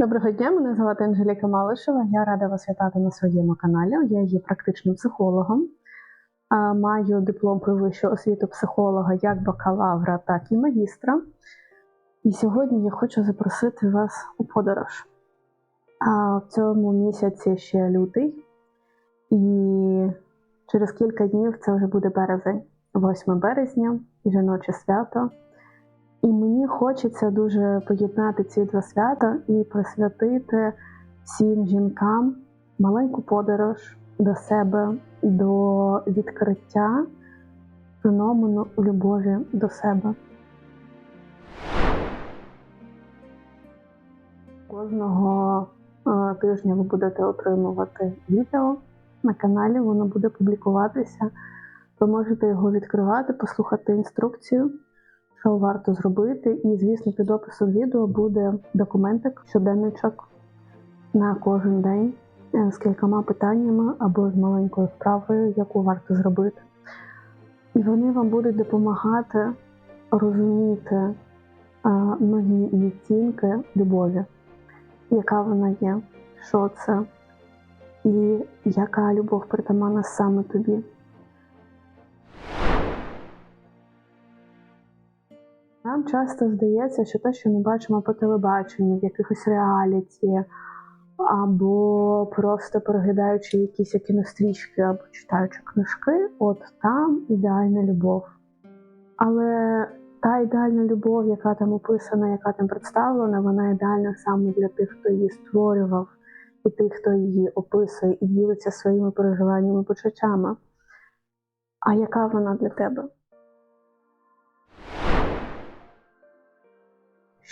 Доброго дня, мене звати Анжеліка Малишева. Я рада вас вітати на своєму каналі. Я є практичним психологом. Маю диплом про вищу освіту психолога як бакалавра, так і магістра. І сьогодні я хочу запросити вас у подорож. А в цьому місяці ще лютий, і через кілька днів це вже буде березень, 8 березня, жіноче свято. І мені хочеться дуже поєднати ці два свята і присвятити всім жінкам маленьку подорож до себе, до відкриття феномену любові до себе. Кожного е, тижня ви будете отримувати відео на каналі, воно буде публікуватися. Ви можете його відкривати, послухати інструкцію що варто зробити. І, звісно, під описом відео буде документик, щоденничок на кожен день е, з кількома питаннями або з маленькою вправою, яку варто зробити. І вони вам будуть допомагати розуміти е, нові відтінки любові, яка вона є, що це, і яка любов притаманна саме тобі. Нам часто здається, що те, що ми бачимо по телебаченню, в якихось реаліті, або просто переглядаючи якісь кінострічки, або читаючи книжки, от там ідеальна любов. Але та ідеальна любов, яка там описана, яка там представлена, вона ідеальна саме для тих, хто її створював, і тих, хто її описує і ділиться своїми переживаннями, почуттями. А яка вона для тебе?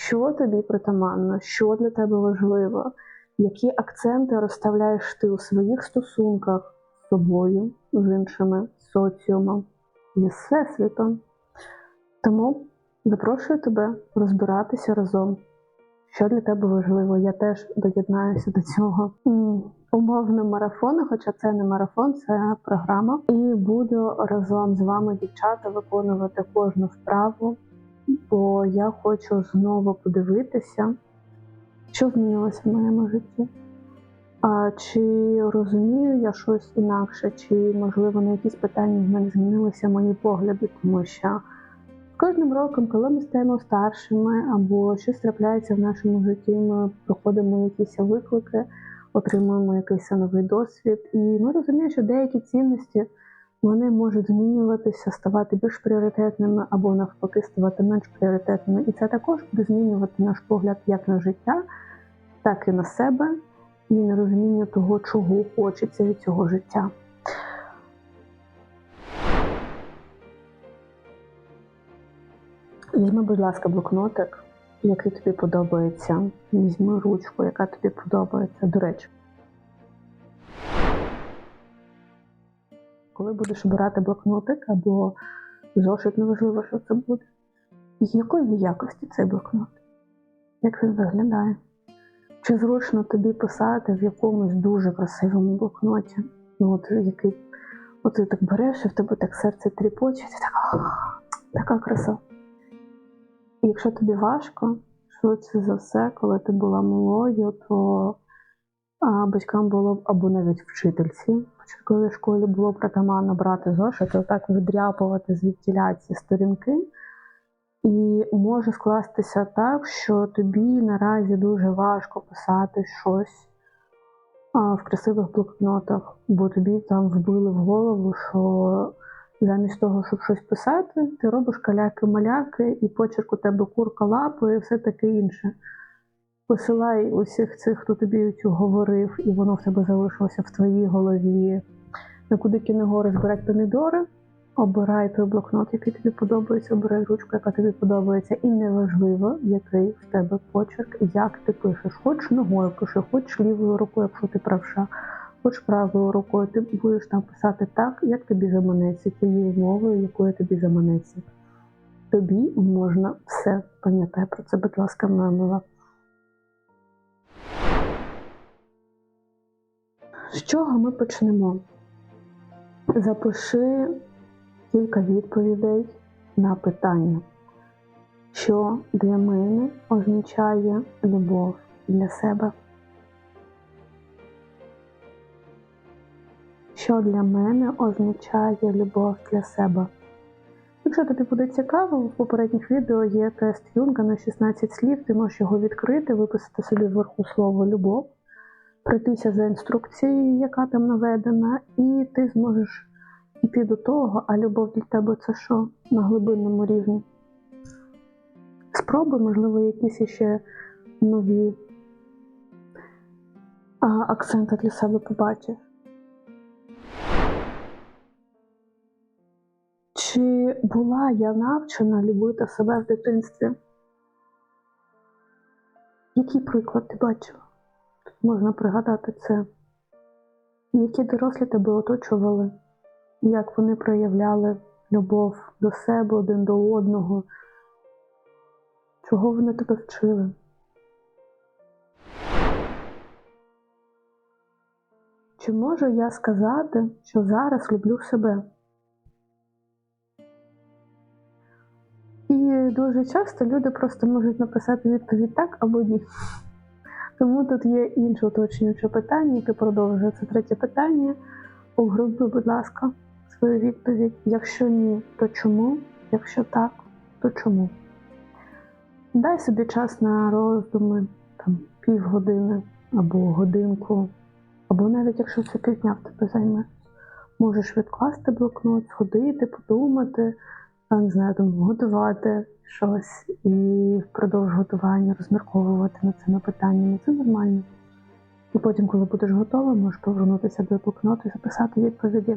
Що тобі притаманно, що для тебе важливо, які акценти розставляєш ти у своїх стосунках з собою, з іншими соціумом, зі всесвітом. Тому запрошую тебе розбиратися разом, що для тебе важливо. Я теж доєднаюся до цього умовного марафону, хоча це не марафон, це програма. І буду разом з вами, дівчата, виконувати кожну вправу бо я хочу знову подивитися, що змінилося в моєму житті. А Чи розумію я щось інакше, чи, можливо, на якісь питання в мене змінилися мої погляди, тому що кожним роком, коли ми стаємо старшими, або щось трапляється в нашому житті, ми проходимо якісь виклики, отримуємо якийсь новий досвід, і ми розуміємо, що деякі цінності вони можуть змінюватися, ставати більш пріоритетними або навпаки ставати менш пріоритетними. І це також буде змінювати наш погляд як на життя, так і на себе, і на розуміння того, чого хочеться від цього життя. Візьми, будь ласка, блокнотик, який тобі подобається. Візьми ручку, яка тобі подобається. До речі. Коли будеш обирати блокнотик або зошит, неважливо, що це буде, з якої якості цей блокнот? Як він виглядає? Чи зручно тобі писати в якомусь дуже красивому блокноті? Ну, от який от ти так береш, і в тебе так серце тріпоче, ти така, така краса. І якщо тобі важко, швидше за все, коли ти була молодою, то а, батькам було або навіть вчительці початковій школі було притаманно брати зошит, отак відряпувати звідтіля ці сторінки. І може скластися так, що тобі наразі дуже важко писати щось в красивих блокнотах, бо тобі там вбили в голову, що замість того, щоб щось писати, ти робиш каляки-маляки, і почерк у тебе курка лапи і все таке інше. Посилай усіх цих, хто тобі говорив, і воно в тебе залишилося в твоїй голові. На куди кіногори збирати помідори, обирай той блокнот, який тобі подобається, обирай ручку, яка тобі подобається. І неважливо, який в тебе почерк, як ти пишеш. Хоч ногою пиши, хоч лівою рукою, якщо ти правша, хоч правою рукою, ти будеш там писати так, як тобі заманеться, тією мовою, якою тобі заманеться. Тобі можна все пам'ятай про це, будь ласка, моя. З чого ми почнемо? Запиши кілька відповідей на питання, що для мене означає любов, для себе. Що для мене означає любов для себе? Якщо тобі буде цікаво, в попередніх відео є тест Юнга на 16 слів, ти можеш його відкрити, виписати собі вверху слово любов, пройтися за інструкцією, яка там наведена, і ти зможеш йти до того, а любов для тебе це що на глибинному рівні. Спробуй, можливо, якісь ще нові акценти для себе побачиш. Чи була я навчена любити себе в дитинстві? Який приклад ти бачила? Можна пригадати це. Які дорослі тебе оточували, як вони проявляли любов до себе один до одного, чого вони тебе вчили? Чи можу я сказати, що зараз люблю себе? І дуже часто люди просто можуть написати відповідь так або ні. Тому тут є інше уточнююче питання, яке продовжує це третє питання. Угруби, будь ласка, свою відповідь. Якщо ні, то чому? Якщо так, то чому? Дай собі час на роздуми, там півгодини або годинку, або навіть якщо це півдня в тебе займе. Можеш відкласти блокнот, сходити, подумати не знаю, там готувати щось і впродовж готування розмірковувати над цими питаннями. Це нормально. І потім, коли будеш готова, можеш повернутися до блокноту і записати відповіді.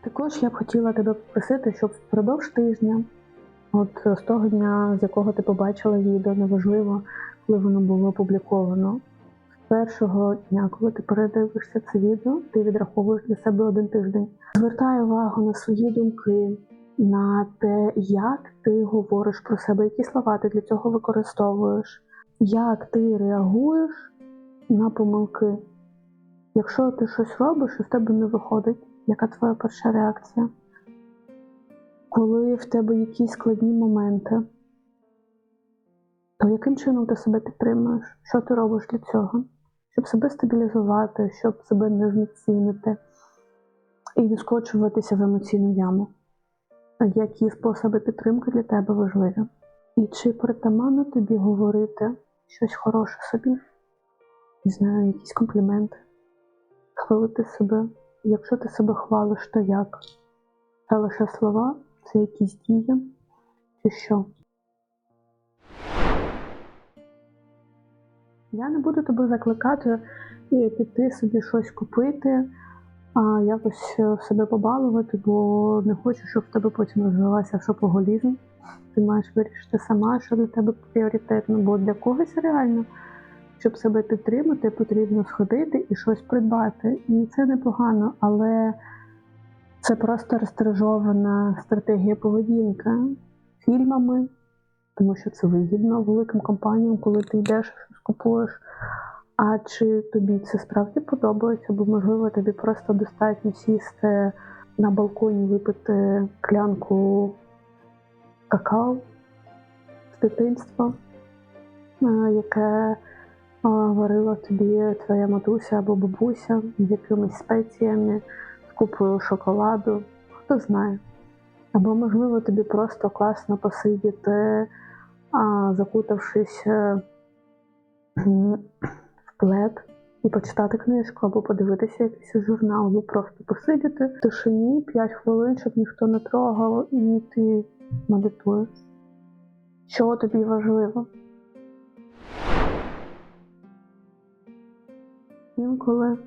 Також я б хотіла тебе попросити, щоб впродовж тижня, от з того дня, з якого ти побачила відео, неважливо, коли воно було опубліковано, першого дня, коли ти передивишся це відео, ти відраховуєш для себе один тиждень. Звертай увагу на свої думки, на те, як ти говориш про себе, які слова ти для цього використовуєш, як ти реагуєш на помилки. Якщо ти щось робиш і в тебе не виходить, яка твоя перша реакція? Коли в тебе якісь складні моменти, то яким чином ти себе підтримуєш? Що ти робиш для цього? Щоб себе стабілізувати, щоб себе не знецінити і не скочуватися в емоційну яму. Які способи підтримки для тебе важливі? І чи притаманно тобі говорити щось хороше собі? Не знаю, якісь компліменти, хвалити себе. Якщо ти себе хвалиш, то як? Це лише слова, це якісь дії, чи що? Я не буду тебе закликати і піти собі щось купити, а якось е, себе побалувати, бо не хочу, щоб в тебе потім розвивався шопоголізм. Ти маєш вирішити сама, що для тебе пріоритетно, бо для когось реально, щоб себе підтримати, потрібно сходити і щось придбати. І це непогано, але це просто розтражована стратегія поведінки фільмами, тому що це вигідно великим компаніям, коли ти йдеш щось купуєш. А чи тобі це справді подобається? Бо, можливо, тобі просто достатньо сісти на балконі, випити клянку какао з дитинства, е, яке е, варила тобі твоя матуся або бабуся з якимись спеціями, з купою шоколаду, хто знає. Або, можливо, тобі просто класно посидіти, закутавшись е, в плед і почитати книжку, або подивитися якийсь журнал, або просто посидіти в тишині 5 хвилин, щоб ніхто не трогав, і ти медитуєш. Що тобі важливо? Інколи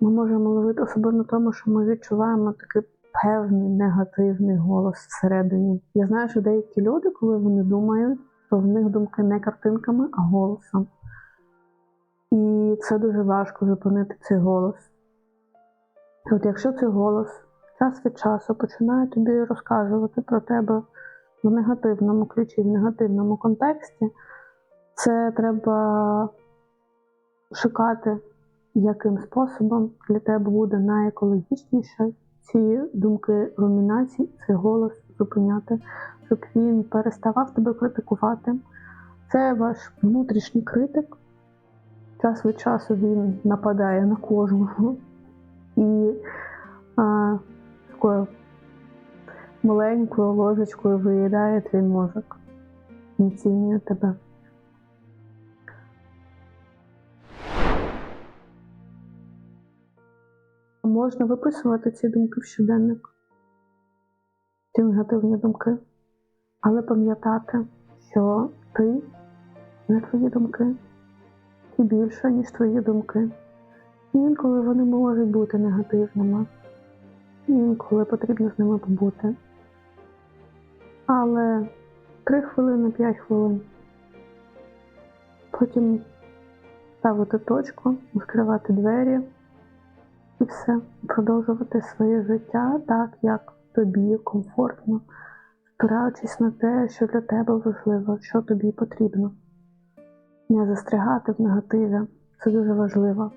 ми можемо ловити особливо тому, що ми відчуваємо такий певний негативний голос всередині. Я знаю, що деякі люди, коли вони думають, то в них думки не картинками, а голосом. І це дуже важко зупинити цей голос. От якщо цей голос час від часу починає тобі розказувати про тебе в негативному ключі, в негативному контексті, це треба шукати, яким способом для тебе буде найекологічніше ці думки румінації, цей голос зупиняти, щоб він переставав тебе критикувати. Це ваш внутрішній критик. Час від часу він нападає на кожного і а, такою маленькою ложечкою виїдає твій мозок, не оцінює тебе. Можна виписувати ці думки в щоденник, ці негативні думки, але пам'ятати, що ти не твої думки, ти більше, ніж твої думки. І інколи вони можуть бути негативними, і інколи потрібно з ними побути. Але 3 хвилини, 5 хвилин. Потім ставити точку, відкривати двері і все, продовжувати своє життя так, як тобі комфортно, спираючись на те, що для тебе важливо, що тобі потрібно. Не застрягати в негативі. Це дуже важливо.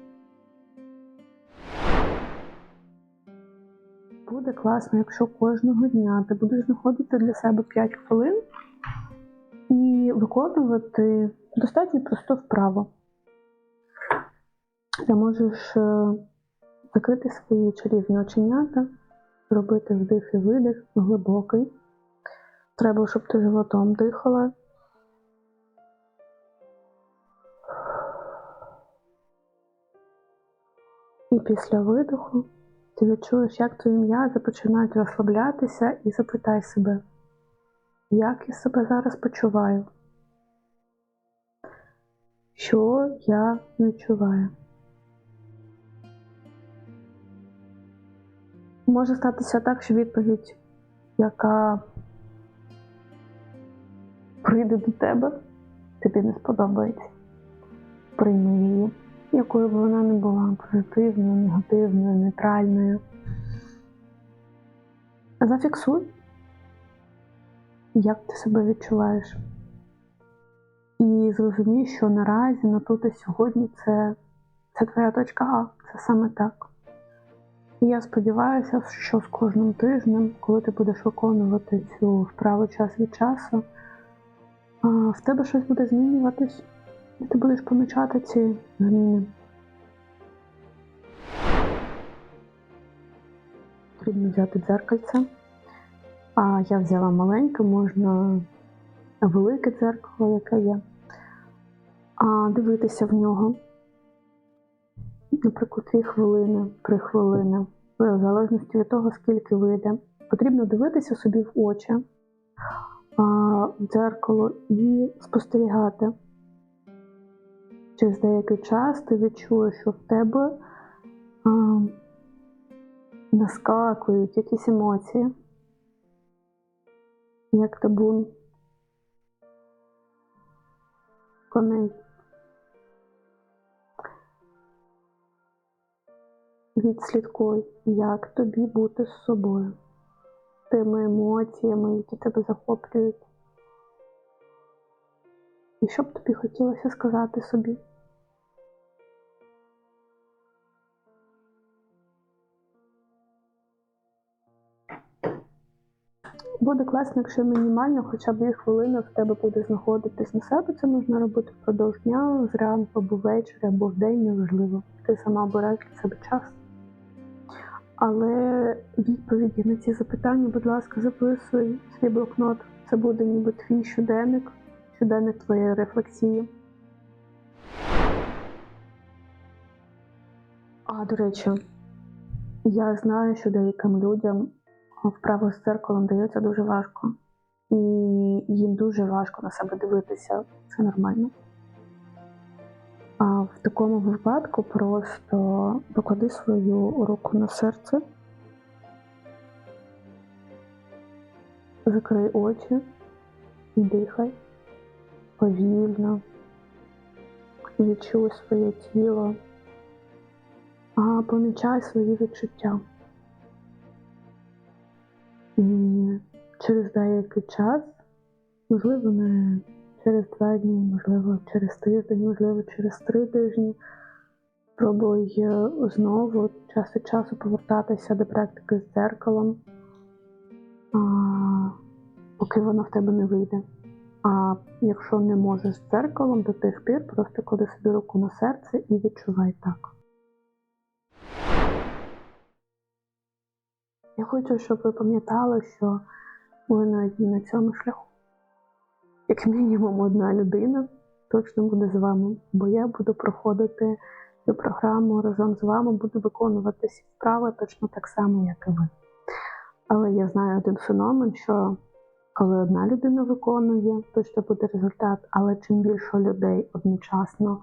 Буде класно, якщо кожного дня ти будеш знаходити для себе 5 хвилин і виконувати достатньо просту вправу. Ти можеш е, закрити свої чарівні оченята, робити вдих і видих глибокий. Треба, щоб ти животом дихала. І після видиху ти відчуєш, як твої м'язи починають розслаблятися, і запитай себе, як я себе зараз почуваю? Що я відчуваю? Може статися так, що відповідь, яка прийде до тебе, тобі не сподобається. Прийми її, якою б вона не була позитивною, негативною, нейтральною. Зафіксуй, як ти себе відчуваєш. І зрозумій, що наразі на тут і сьогодні це, це твоя точка А, це саме так. І я сподіваюся, що з кожним тижнем, коли ти будеш виконувати цю вправу час від часу, в тебе щось буде змінюватись, і ти будеш помічати ці зміни. Потрібно взяти дзеркальце. А я взяла маленьке, можна велике дзеркало, яке є, а дивитися в нього наприклад, дві хвилини, три хвилини, в залежності від того, скільки вийде. Потрібно дивитися собі в очі, в дзеркало і спостерігати. Через деякий час ти відчуєш, що в тебе наскакують якісь емоції, як табун коней. Відслідкуй, як тобі бути з собою, тими емоціями, які тебе захоплюють. І що б тобі хотілося сказати собі? Буде класно, якщо мінімально, хоча б дві хвилини в тебе буде знаходитись на себе. Це можна робити впродовж дня, зранку або ввечері, або в день, неважливо. Ти сама обираєш для себе час. Але відповіді на ці запитання, будь ласка, записуй свій блокнот. Це буде ніби твій щоденник, щоденник твоєї рефлексії. А, до речі, я знаю, що деяким людям вправо з дзеркалом дається дуже важко. І їм дуже важко на себе дивитися. Це нормально. А в такому випадку просто поклади свою руку на серце, закрий очі. І дихай повільно, відчуй своє тіло, а помічай свої відчуття. І через деякий час, можливо, не через два дні, можливо, через тиждень, можливо, через три тижні. Спробуй знову час від часу повертатися до практики з дзеркалом а, поки воно в тебе не вийде. А якщо не можеш з дзеркалом до тих пір, просто клади собі руку на серце і відчувай так. Я хочу, щоб ви пам'ятали, що ви на цьому шляху. Як мінімум одна людина точно буде з вами, бо я буду проходити цю програму разом з вами, буду виконувати всі вправи точно так само, як і ви. Але я знаю один феномен, що коли одна людина виконує, точно буде результат, але чим більше людей одночасно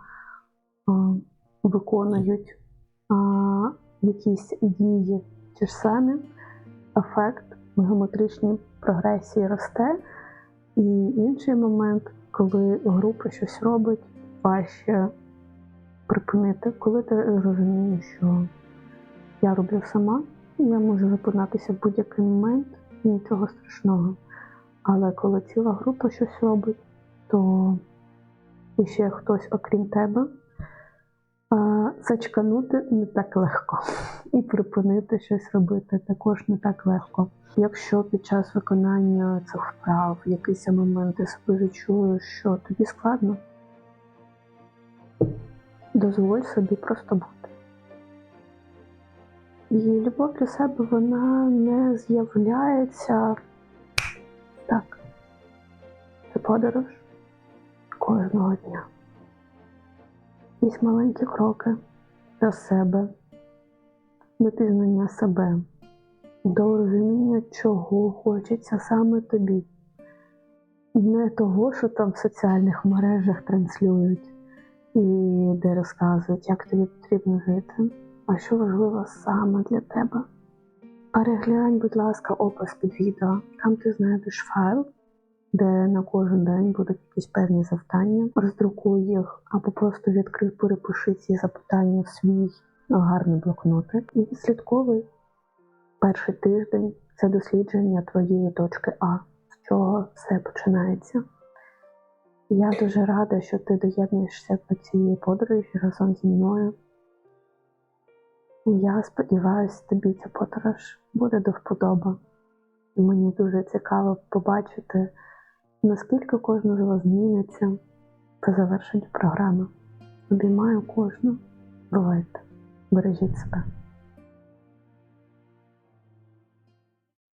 а, виконують а, якісь дії ті ж самі, ефект в геометричній прогресії росте. І інший момент, коли група щось робить, важче припинити, коли ти розумієш, що я роблю сама, я можу зупинатися в будь-який момент, нічого страшного. Але коли ціла група щось робить, то і ще хтось, окрім тебе, зачканути не так легко. І припинити щось робити також не так легко. Якщо під час виконання цих вправ в якийсь момент ти себе відчуєш, що тобі складно, дозволь собі просто бути. І любов для себе вона не з'являється так. Це подорож кожного дня. Якісь маленькі кроки до себе, до пізнання себе, до розуміння, чого хочеться саме тобі. Не того, що там в соціальних мережах транслюють і де розказують, як тобі потрібно жити, а що важливо саме для тебе. Переглянь, будь ласка, опис під відео. Там ти знайдеш файл, де на кожен день будуть якісь певні завдання. Роздрукуй їх або просто відкрий, перепиши ці запитання в свій гарний блокнотик і відслідковуй перший тиждень це дослідження твоєї точки А, з чого все починається. Я дуже рада, що ти доєднуєшся до цієї подорожі разом зі мною. Я сподіваюся, тобі ця подорож буде до вподоби. Мені дуже цікаво побачити, наскільки кожна з вас зміниться по завершенню програми. Обіймаю кожну. Бувайте, бережіть себе.